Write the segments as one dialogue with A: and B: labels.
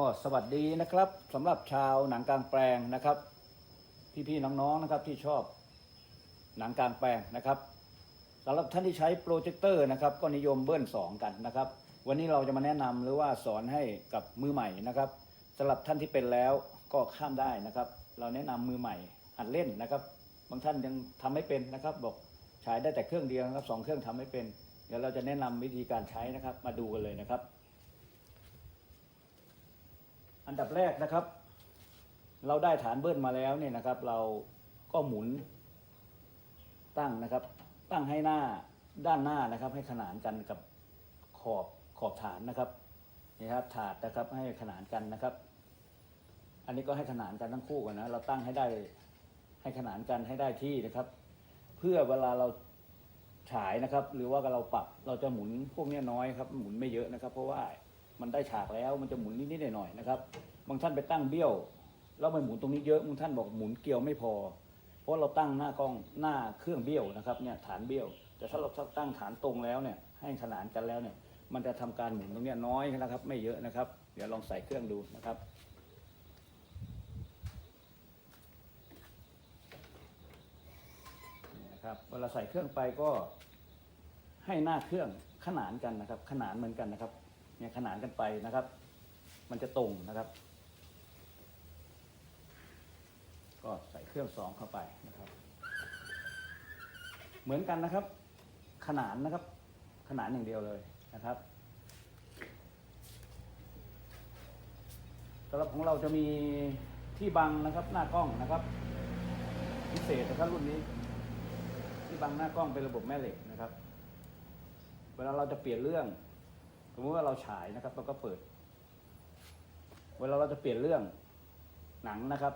A: ก็สวัสดีนะครับสำหรับชาวหนังกลางแปลงนะครับ พี่ๆน้องๆนะครับที่ชอบหนังกลางแปลงนะครับสำหรับท่านที่ใช้โปรเจคเตอร์นะครับ ก็นิยมเบิ้ลสองกันนะครับ วันนี้เราจะมาแนะนำหรือว่าสอนให้กับมือใหม่นะครับสำหรับท่านที่เป็นแล้วก็ข้ามได้นะครับ เราแนะนำมือใหม่หัดเล่นนะครับ บางท่านยังทำไม่เป็นนะครับ บอกใช้ได้แต่เครื่องเดียวนะครับสองเครื่องทำไม่เป็นเดี๋ยวเราจะแนะนำวิธีการใช้นะครับ มาดูกันเลยนะครับ อันดับแรกนะครับ เราได้ฐานเบิ้ลมาแล้วเนี่ยนะครับ เราก็หมุนตั้งนะครับ ตั้งให้หน้าด้านหน้านะครับ ให้ขนานกันกับขอบขอบฐานนะครับนี่ครับถาดนะครับให้ขนานกันนะครับ อันนี้ก็ให้ขนานกันทั้งคู่กันนะเราตั้งให้ได้ให้ขนานกันให้ได้ที่นะครับ เพื่อเวลาเราฉายนะครับ หรือว่าเราปรับเราจะหมุนพวกนี้น้อยครับ หมุนไม่เยอะนะครับ เพราะว่า มันได้ฉากแล้วมันจะหมุนนิดๆหน่อยๆนะครับบางท่านไปตั้งเบี้ยว แล้วมันหมุนตรงนี้เยอะบางท่านบอกหมุนเกลียวไม่พอ เพราะเราตั้งหน้ากล้องหน้าเครื่องเบี้ยวนะครับเนี่ยฐานเบี้ยว แต่ถ้าเราตั้งฐานตรงแล้วเนี่ยให้ขนานกันแล้วเนี่ยมันจะทำการหมุนตรงนี้น้อยนะครับ ไม่เยอะนะครับ เดี๋ยวลองใส่เครื่องดูนะครับนี่นะครับเวลาใส่เครื่องไปก็ให้หน้าเครื่องขนานกันนะครับ ขนานเหมือนกันนะครับ เนี่ยขนานกันไปนะครับ มันจะตรงนะครับ ก็ใส่เครื่องสองเข้าไปนะครับ เหมือนกันนะครับ ขนานนะครับ ขนานอย่างเดียวเลยนะครับสำหรับของเราจะมีที่บังนะครับ หน้ากล้องนะครับ พิเศษนะครับรุ่นนี้ ที่บังหน้ากล้องเป็นระบบแม่เหล็กนะครับ เวลาเราจะเปลี่ยนเรื่อง มมติว่าเราฉายนะครับเราก็เปิด เวลาเราจะเปลี่ยนเรื่องหนังนะครับ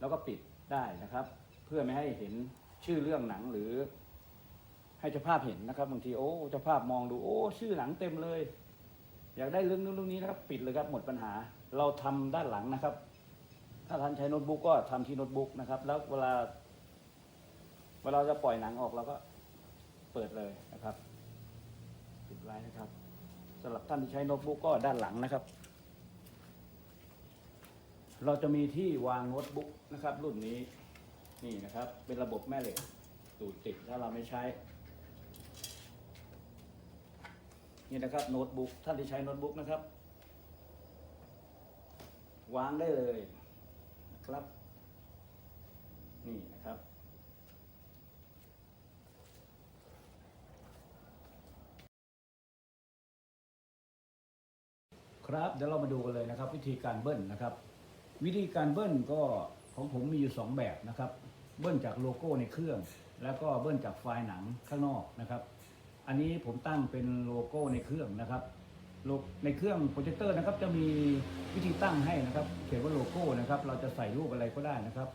A: แล้วก็ปิดได้นะครับ เพื่อไม่ให้เห็นชื่อเรื่องหนังหรือ ให้เจ้าภาพเห็นนะครับบางทีโอ้เจ้าภาพมองดูโอ้ ชื่อหนังเต็มเลย อยากได้เรื่องนู้นเรื่องนี้นะครับ ปิดเลยครับหมดปัญหา เราทำด้านหลังนะครับ ถ้าท่านใช้โน้ตบุ๊กก็ทำที่โน้ตบุ๊กนะครับ แล้วเวลา เวลาจะปล่อยหนังออกเราก็เปิดเลยนะครับ ปิดไว้นะครับ สำหรับท่านที่ใช้โน้ตบุ๊กก็ด้านหลังนะครับ เราจะมีที่วางโน้ตบุ๊กนะครับ รุ่นนี้นี่นะครับ เป็นระบบแม่เหล็กดูดติดถ้าเราไม่ใช้ นี่นะครับโน้ตบุ๊กท่านที่ใช้โน้ตบุ๊กนะครับ วางได้เลยครับ นี่นะครับ ครับเดี๋ยวเรามาดูกันเลยนะครับ วิธีการเบิ้ลนะครับ วิธีการเบิ้ลก็ของผมมีอยู่สองแบบนะครับ เบิ้ลจากโลโก้ในเครื่อง แล้วก็เบิ้ลจากไฟล์หนังข้างนอกนะครับ อันนี้ผมตั้งเป็นโลโก้ในเครื่องนะครับในเครื่องโปรเจคเตอร์นะครับจะมีวิธีตั้งให้นะครับ เขียนว่าโลโก้นะครับ เราจะใส่รูปอะไรก็ได้นะครับ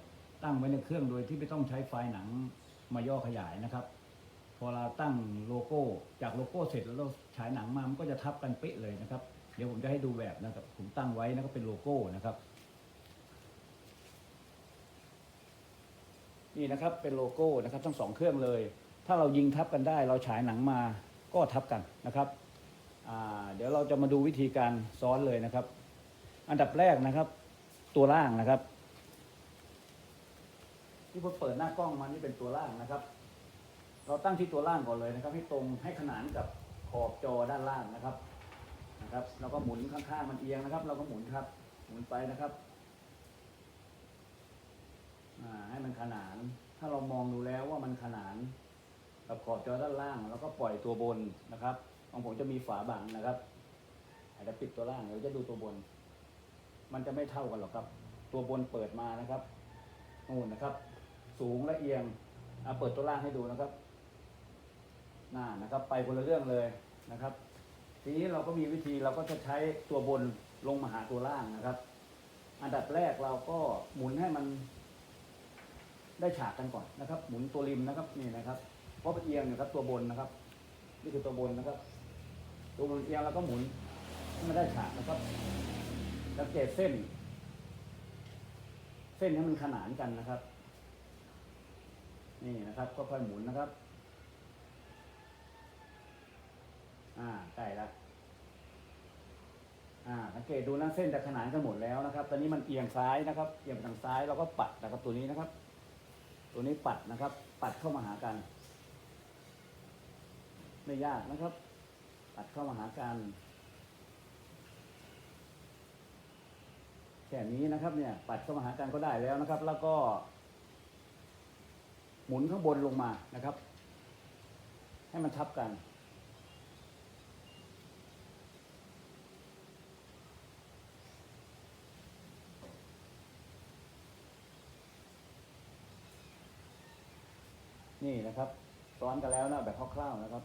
A: ตั้งไว้ในเครื่องโดยที่ไม่ต้องใช้ไฟล์หนังมาย่อขยายนะครับ พอเราตั้งโลโก้จากโลโก้เสร็จแล้วเราฉายหนังมามันก็จะทับกันเป๊ะเลยนะครับ เดี๋ยวผมจะให้ดูแบบนะครับ ผมตั้งไว้นะครับเป็นโลโก้นะครับ นี่นะครับเป็นโลโก้นะครับ ทั้งสองเครื่องเลย ถ้าเรายิงทับกันได้ เราฉายหนังมาก็ทับกันนะครับเดี๋ยวเราจะมาดูวิธีการซ้อนเลยนะครับ อันดับแรกนะครับ ตัวล่างนะครับ ที่ผมเปิดหน้ากล้องมานี่เป็นตัวล่างนะครับ เราตั้งที่ตัวล่างก่อนเลยนะครับ ให้ตรงให้ขนานกับขอบจอด้านล่างนะครับ นะครับ เราก็หมุนข้างๆมันเอียงนะครับ เราก็หมุนครับ หมุนไปนะครับให้มันขนาน ถ้าเรามองดูแล้วว่ามันขนานกับขอบจอด้านล่าง แล้วก็ปล่อยตัวบนนะครับ ของผมจะมีฝาบังนะครับอาจจะปิดตัวล่างเดี๋ยวจะดูตัวบน มันจะไม่เท่ากันหรอกครับ ตัวบนเปิดมานะครับนู่นนะครับ สูงและเอียงอะเปิดตัวล่างให้ดูนะครับน่านะครับ ไปคนละเรื่องเลยนะครับ ทีนี้เราก็มีวิธีเราก็จะใช้ตัวบนลงมาหาตัวล่างนะครับ อันดับแรกเราก็หมุนให้มัน ได้ฉากกันก่อนนะครับ หมุนตัวริมนะครับนี่นะครับเพราะเป็นเอียงนะครับตัวบนนะครับ นี่คือตัวบนนะครับ ตัวบนเอียงเราก็หมุนให้มันได้ฉากนะครับสังเกตเส้น เส้นให้มันขนานกันนะครับ นี่นะครับ ก็ค่อยหมุนนะครับ อ่า ใกล้แล้วอ่าสังเกตดูนะเส้นจะขนานกันหมดแล้วนะครับ ตอนนี้มันเอียงซ้ายนะครับเอียงไปทางซ้ายเราก็ปัดนะครับตัวนี้นะครับ ตัวนี้ปัดนะครับ ปัดเข้ามาหากัน ไม่ยากนะครับ ปัดเข้ามาหากันแค่นี้นะครับเนี่ย ปัดเข้ามาหากันก็ได้แล้วนะครับ แล้วก็ หมุนข้างบนลงมานะครับ ให้มันทับกัน นี่นะครับซ้อนกันแล้วนะแบบคร่าวๆนะครับ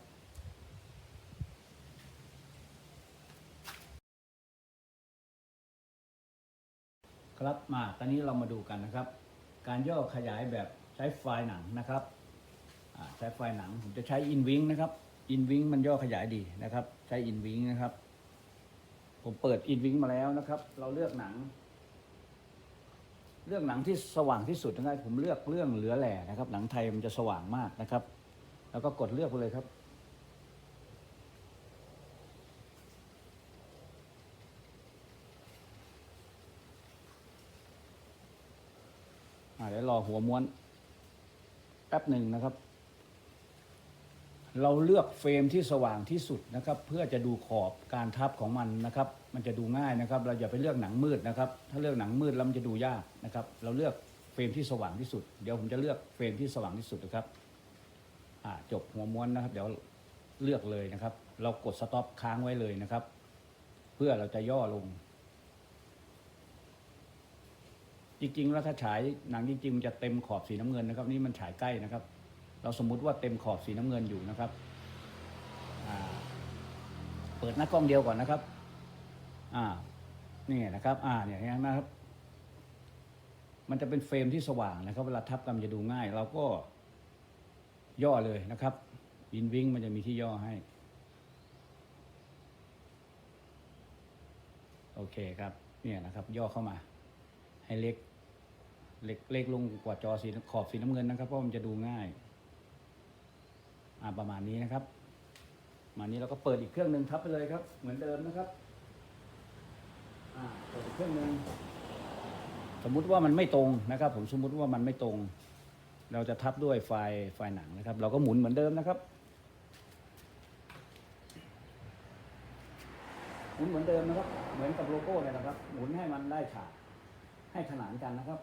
A: ครับมาตอนนี้เรามาดูกันนะครับ การย่อขยายแบบใช้ไฟล์หนังนะครับใช้ไฟล์หนังผมจะใช้อินวิงนะครับอินวิงมันย่อขยายดีนะครับ ใช้อินวิงนะครับ ผมเปิดอินวิงมาแล้วนะครับ เราเลือกหนัง เรื่องหนังที่สว่างที่สุดนะครับผมเลือกเรื่องเหลือแหล่นะครับ หนังไทยมันจะสว่างมากนะครับ แล้วก็กดเลือกไปเลยครับ เดี๋ยวรอหัวม้วนแป๊บหนึ่งนะครับ เราเลือกเฟรมที่สว่างที่สุดนะครับ เพื่อจะดูขอบการทับของมันนะครับ มันจะดูง่ายนะครับ เราอย่าไปเลือกหนังมืดนะครับ ถ้าเลือกหนังมืดแล้วมันจะดูยากนะครับ เราเลือกเฟรมที่สว่างที่สุด เดี๋ยวผมจะเลือกเฟรมที่สว่างที่สุดนะครับอ่าจบหัวม้วนนะครับ เดี๋ยวเลือกเลยนะครับ เรากดสต็อปค้างไว้เลยนะครับ เพื่อเราจะย่อลง จริงๆแล้วถ้าฉายหนังจริงๆมันจะเต็มขอบสีน้ำเงินนะครับ นี่มันฉายใกล้นะครับ เราสมมุติว่าเต็มขอบสีน้ำเงินอยู่นะครับเปิดหน้ากล้องเดียวก่อนนะครับ อ่านี่นะครับ อ่าเนี่ยนะครับ มันจะเป็นเฟรมที่สว่างนะครับ เวลาทับกันจะดูง่าย เราก็ย่อเลยนะครับอินวิงมันจะมีที่ย่อให้ โอเคครับ เนี่ยนะครับ ย่อเข้ามา ให้เล็ก เล็กเล็กลงกว่าจอสีขอบสีน้ำเงินนะครับ เพราะมันจะดูง่าย อ่าประมาณนี้นะครับมานี้เราก็เปิดอีกเครื่องหนึ่งทับไปเลยครับ เหมือนเดิมนะครับ อ่าเปิดอีกเครื่องหนึ่งสมมุติว่ามันไม่ตรงนะครับ ผมสมมุติว่ามันไม่ตรง เราจะทับด้วยไฟล์ไฟล์หนังนะครับ เราก็หมุนเหมือนเดิมนะครับ หมุนเหมือนเดิมนะครับ เหมือนกับโลโก้เนี่ยนะครับ หมุนให้มันได้ฉากให้ขนานกันนะครับ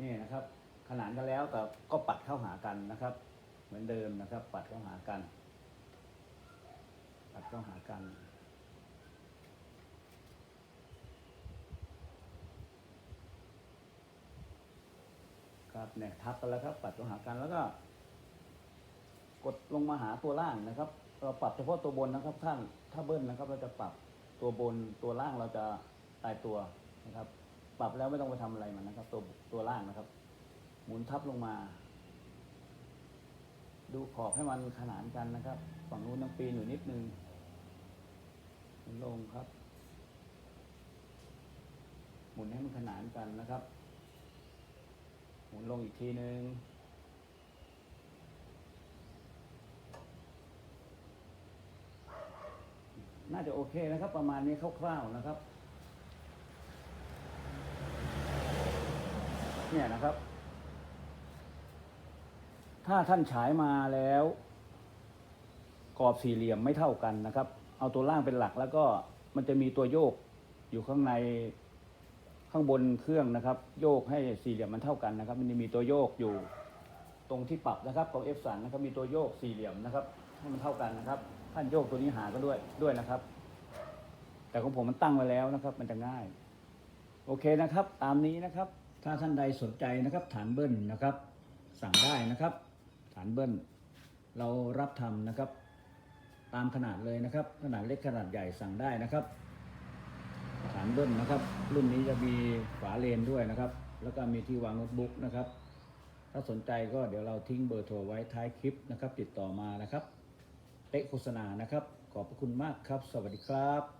A: นี่นะครับ ขนานกันแล้วแต่ก็ปัดเข้าหากันนะครับ เหมือนเดิมนะครับ ปัดเข้าหากัน ปัดเข้าหากัน ครับเนี่ยทับกันแล้วครับ ปัดเข้าหากันแล้วก็ กดลงมาหาตัวล่างนะครับ เราปรับเฉพาะตัวบนนะครับท่านถ้าเบิ้ลนะครับ เราจะปรับตัวบนตัวล่างเราจะตายตัวนะครับ ปรับแล้วไม่ต้องไปทำอะไรมันนะครับ ตัวตัวล่างนะครับ หมุนทับลงมาดูขอบให้มันขนานกันนะครับ ฝั่งนู้นต้องปีนอยู่นิดนึง นลงครับ หมุนให้มันขนานกันนะครับ หมุนลงอีกทีนึงน่าจะโอเคนะครับ ประมาณนี้คร่าวๆนะครับ เนี่ยนะครับ ถ้าท่านฉายมาแล้ว กรอบสี่เหลี่ยมไม่เท่ากันนะครับ เอาตัวล่างเป็นหลัก แล้วก็มันจะมีตัวโยกอยู่ข้างในข้างบนเครื่องนะครับ โยกให้สี่เหลี่ยมมันเท่ากันนะครับ มันจะมีตัวโยกอยู่ ตรงที่ปรับนะครับของ F 3 นะครับมีตัวโยกสี่เหลี่ยมนะครับให้มันเท่ากันนะครับท่านโยกตัวนี้หาก็ด้วยด้วยนะครับ แต่ของผมมันตั้งไว้แล้วนะครับ มันจะง่าย โอเคนะครับ ตามนี้นะครับ ถ้าท่านใดสนใจนะครับ ฐานเบิ้ลนะครับ สั่งได้นะครับ ฐานเบิ้ลเรารับทำนะครับ ตามขนาดเลยนะครับ ขนาดเล็กขนาดใหญ่สั่งได้นะครับฐานเบิ้ลนะครับ รุ่นนี้จะมีฝาเลนด้วยนะครับ แล้วก็มีที่วางโน้ตบุ๊กนะครับ ถ้าสนใจก็เดี๋ยวเราทิ้งเบอร์โทรไว้ท้ายคลิปนะครับ ติดต่อมานะครับเตะโฆษณานะครับ ขอบพระคุณมากครับ สวัสดีครับ